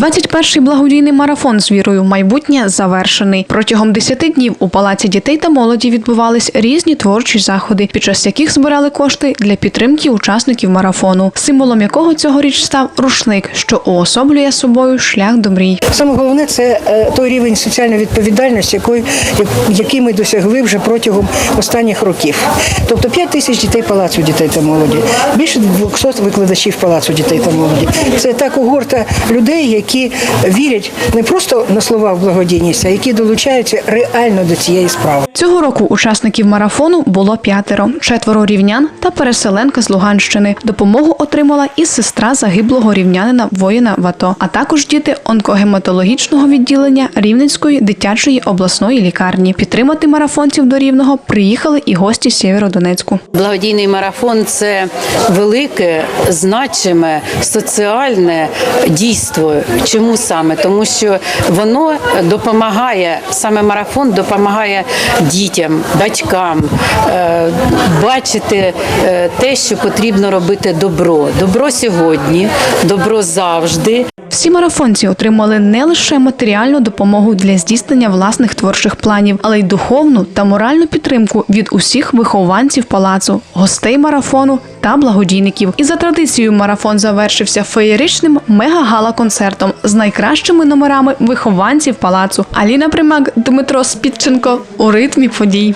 21-й благодійний марафон з вірою в майбутнє завершений. Протягом 10 днів у палаці дітей та молоді відбувались різні творчі заходи, під час яких збирали кошти для підтримки учасників марафону, символом якого цьогоріч став рушник, що уособлює собою шлях до мрій. Саме головне це е, той рівень соціальної відповідальності, який, ми досягли вже протягом останніх років. Тобто 5 тисяч дітей палацу дітей та молоді, більше 200 викладачів палацу дітей та молоді. Це та когорта людей, які вірять не просто на слова в благодійність, а які долучаються реально до цієї справи. Цього року учасників марафону було п'ятеро: четверо рівнян та переселенка з Луганщини. Допомогу отримала і сестра загиблого рівнянина воїна в АТО, а також діти онкогематологічного відділення Рівненської дитячої обласної лікарні. Підтримати марафонців до рівного приїхали і гості з Сєвєродонецьку. Благодійний марафон це велике, значиме соціальне дійство. Чому саме? Тому що воно допомагає, саме марафон допомагає дітям, батькам е, бачити е, те, що потрібно робити добро. Добро сьогодні, добро завжди. Всі марафонці отримали не лише матеріальну допомогу для здійснення власних творчих планів, але й духовну та моральну підтримку від усіх вихованців палацу, гостей марафону та благодійників. І за традицією марафон завершився феєричним мега-гала-концертом з найкращими номерами вихованців палацу. Аліна Примак, Дмитро Спідченко у ритмі подій.